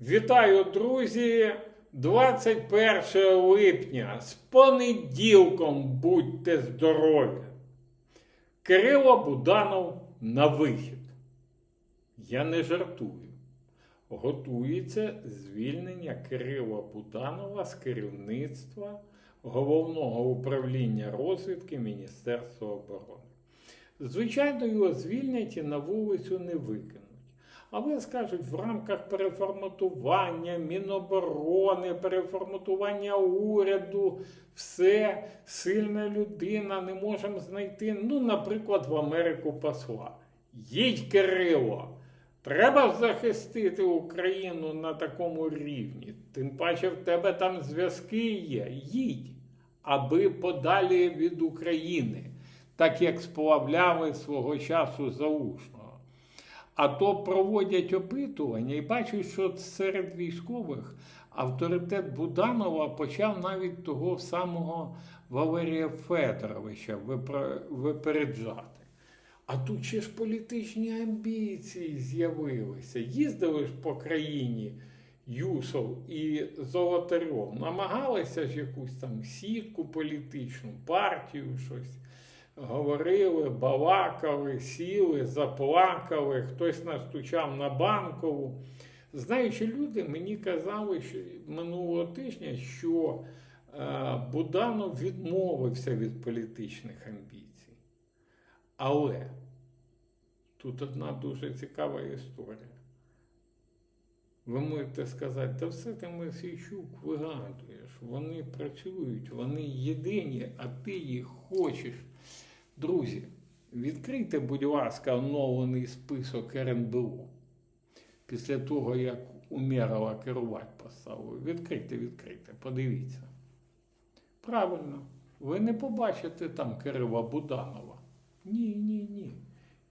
Вітаю, друзі! 21 липня. З понеділком будьте здорові. Кирило Буданов на вихід. Я не жартую. Готується звільнення Кирила Буданова з керівництва Головного управління розвідки Міністерства оборони. Звичайно, його звільнять і на вулицю не викинуть. Але скажуть, в рамках переформатування Міноборони, переформатування уряду, все, сильна людина, не можемо знайти, ну, наприклад, в Америку посла. Їдь, Кирило! Треба захистити Україну на такому рівні. Тим паче в тебе там зв'язки є. Їдь, аби подалі від України, так як сплавляли свого часу заушного. А то проводять опитування і бачать, що серед військових авторитет Буданова почав навіть того самого Валерія Федоровича випереджати. А тут ще ж політичні амбіції з'явилися. Їздили ж по країні Юсов і Золотарьов, намагалися ж якусь там сітку політичну, партію щось. Говорили, балакали, сіли, заплакали, хтось настучав на банкову. Знаючи люди, мені казали що минулого тижня, що е, Буданов відмовився від політичних амбіцій. Але тут одна дуже цікава історія. Ви можете сказати, та все ти Мосійчук вигадуєш, вони працюють, вони єдині, а ти їх хочеш. Друзі, відкрийте, будь ласка, оновлений список РНБО. Після того, як Умєрова керувати поставили. Відкрийте, відкрийте, подивіться. Правильно, ви не побачите там Кирила Буданова. Ні, ні, ні.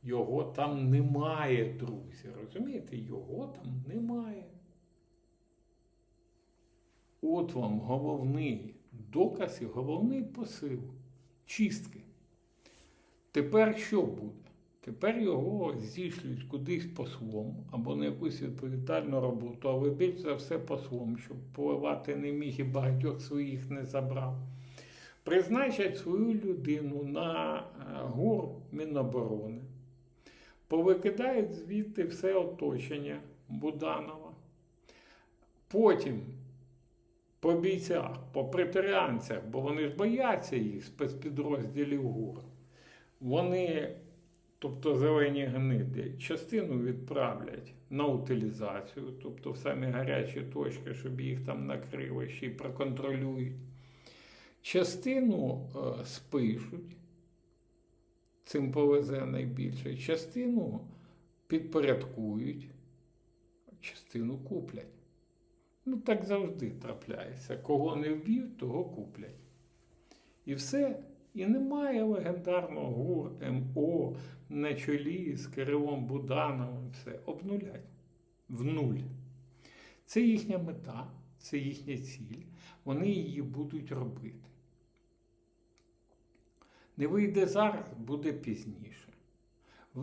Його там немає, друзі. Розумієте? Його там немає. От вам головний доказ і головний посил чистки. Тепер що буде? Тепер його зійшлють кудись послом або на якусь відповідальну роботу, але більш за все послом, щоб впливати не міг і багатьох своїх не забрав. Призначать свою людину на е, гур Міноборони, повикидають звідти все оточення Буданова. Потім по бійцях, по преторіанцях, бо вони ж бояться їх спецпідрозділів ГУР. Вони, тобто зелені гниди, частину відправлять на утилізацію, тобто в самі гарячі точки, щоб їх там накрили, ще й проконтролюють. Частину е, спишуть, цим повезе найбільше, частину підпорядкують, частину куплять. Ну, так завжди трапляється. Кого не вб'ють, того куплять. І все. І немає легендарного ГУР МО на чолі з Кирилом Будановим. Все обнулять. В нуль. Це їхня мета, це їхня ціль. Вони її будуть робити. Не вийде зараз, буде пізніше. Е,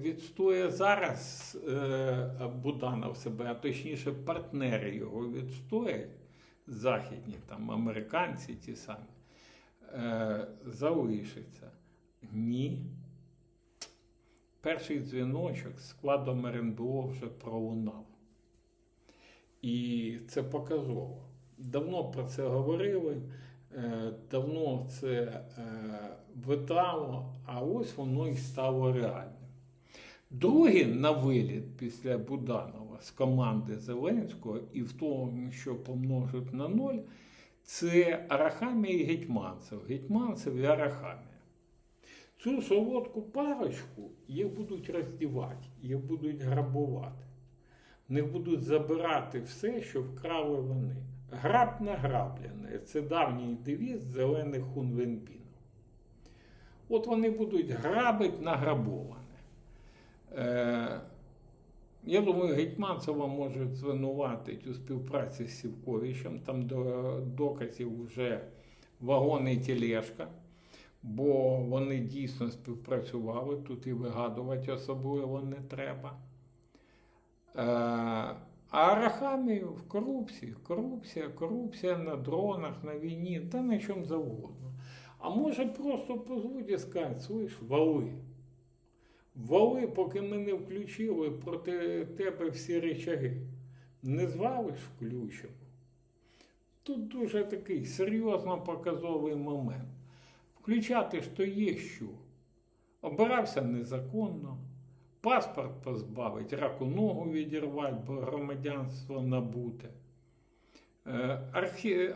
Відстоє зараз е, Буданов себе, а точніше партнери його відстоять, західні, там, американці ті самі, е, залишиться. Ні. Перший дзвіночок складом РНБО вже пролунав. І це показово. Давно про це говорили, е, давно це е, витало, а ось воно і стало реальним. Другий на виліт після Буданова з команди Зеленського і в тому, що помножить на ноль, це Арахамія і Гетьманцев. Гетьманцев і Арахамія. Цю солодку парочку їх будуть роздівати, їх будуть грабувати. Них будуть забирати все, що вкрали вони. Граб награблене. Це давній девіз зелених хунвенбінов. От вони будуть грабити награбоване. Е, я думаю, Гетьманцева можуть звинуватити у співпраці з Сівковичем. Там до доказів вже вагони і тележка, бо вони дійсно співпрацювали. Тут і вигадувати особливо не треба. Е, А Арахамію в корупції, корупція, корупція на дронах, на війні, та на чому завгодно. А може просто позвуть і сказати, слиш, вали. Вали, поки ми не включили проти тебе всі речаги. Не звалиш, включимо. Тут дуже такий серйозно показовий момент. Включати ж то є що. Обирався незаконно, паспорт позбавить, раку ногу відірвати, бо громадянство набуте. Е.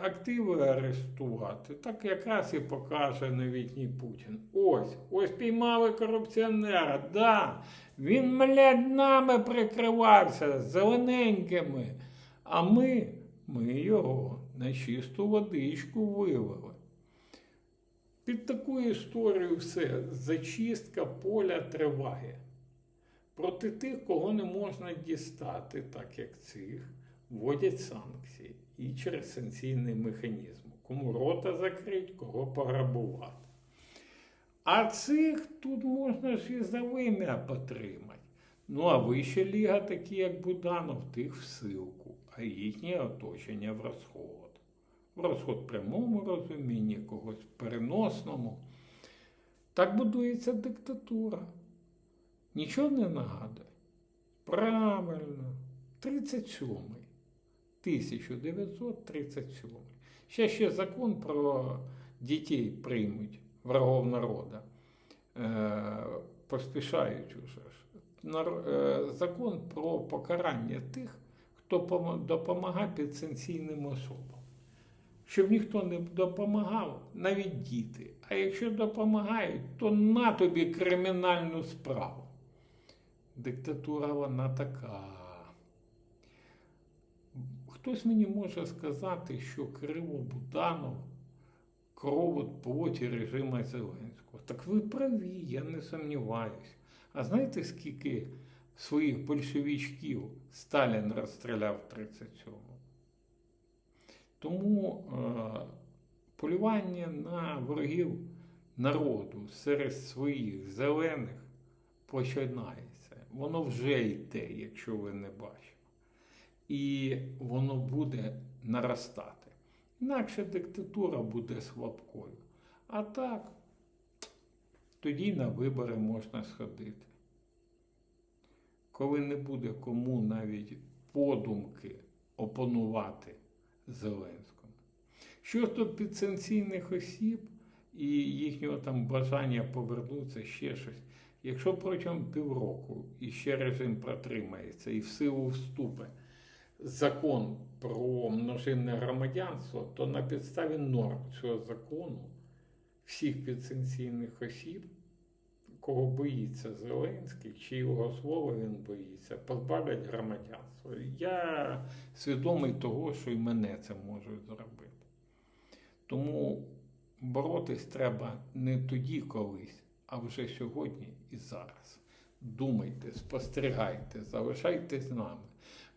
Активи арештувати, так якраз і покаже новітній Путін. Ось, ось піймали корупціонера. Да, він, млядь, нами прикривався зелененькими. А ми, ми його на чисту водичку вивели. Під таку історію все. Зачистка поля триває. Проти тих, кого не можна дістати, так як цих, вводять санкції і через санкційний механізм. Кому рота закрить, кого пограбувати. А цих тут можна ж і за вим'я потримати. Ну, а вища ліга, такі як Буданов, тих в силку, а їхнє оточення в розход. В розход прямому розумінні, когось переносному. Так будується диктатура. Нічого не нагадує. Правильно, 37-й. 1937. Ще ще закон про дітей приймуть врагов народа. Е, поспішають уже ж. Е, закон про покарання тих, хто допомагає підсанкційним особам. Щоб ніхто не допомагав, навіть діти. А якщо допомагають, то на тобі кримінальну справу. Диктатура вона така. Хтось мені може сказати, що Кирило Буданов кров від плоті режима Зеленського. Так ви праві, я не сумніваюсь. А знаєте, скільки своїх большевичків Сталін розстріляв в 37-му? Тому е, полювання на ворогів народу серед своїх зелених починається. Воно вже йде, якщо ви не бачите. І воно буде наростати. Інакше диктатура буде слабкою. А так, тоді на вибори можна сходити. Коли не буде кому навіть подумки опонувати Зеленському. Щодо підсанкційних осіб і їхнього там бажання повернутися ще щось. Якщо протягом півроку іще режим протримається і в силу вступить закон про множинне громадянство, то на підставі норм цього закону всіх підсанкційних осіб, кого боїться Зеленський, чи його слова він боїться, позбавлять громадянства. Я свідомий того, що і мене це можуть зробити. Тому боротись треба не тоді колись, а вже сьогодні і зараз. Думайте, спостерігайте, залишайтесь з нами.